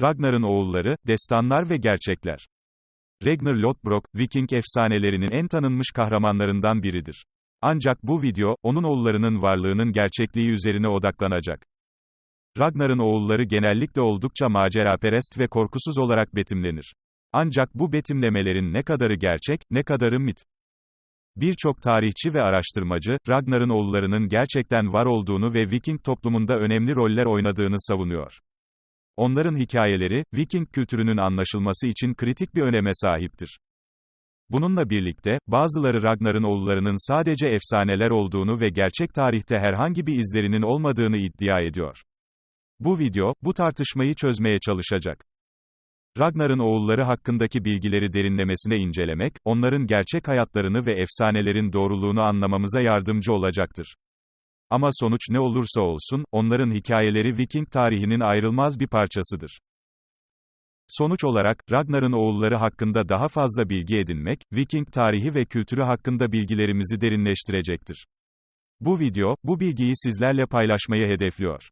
Ragnar'ın oğulları, destanlar ve gerçekler. Ragnar Lothbrok, Viking efsanelerinin en tanınmış kahramanlarından biridir. Ancak bu video, onun oğullarının varlığının gerçekliği üzerine odaklanacak. Ragnar'ın oğulları genellikle oldukça maceraperest ve korkusuz olarak betimlenir. Ancak bu betimlemelerin ne kadarı gerçek, ne kadarı mit? Birçok tarihçi ve araştırmacı, Ragnar'ın oğullarının gerçekten var olduğunu ve Viking toplumunda önemli roller oynadığını savunuyor. Onların hikayeleri, Viking kültürünün anlaşılması için kritik bir öneme sahiptir. Bununla birlikte, bazıları Ragnar'ın oğullarının sadece efsaneler olduğunu ve gerçek tarihte herhangi bir izlerinin olmadığını iddia ediyor. Bu video, bu tartışmayı çözmeye çalışacak. Ragnar'ın oğulları hakkındaki bilgileri derinlemesine incelemek, onların gerçek hayatlarını ve efsanelerin doğruluğunu anlamamıza yardımcı olacaktır. Ama sonuç ne olursa olsun, onların hikayeleri Viking tarihinin ayrılmaz bir parçasıdır. Sonuç olarak, Ragnar'ın oğulları hakkında daha fazla bilgi edinmek, Viking tarihi ve kültürü hakkında bilgilerimizi derinleştirecektir. Bu video, bu bilgiyi sizlerle paylaşmayı hedefliyor.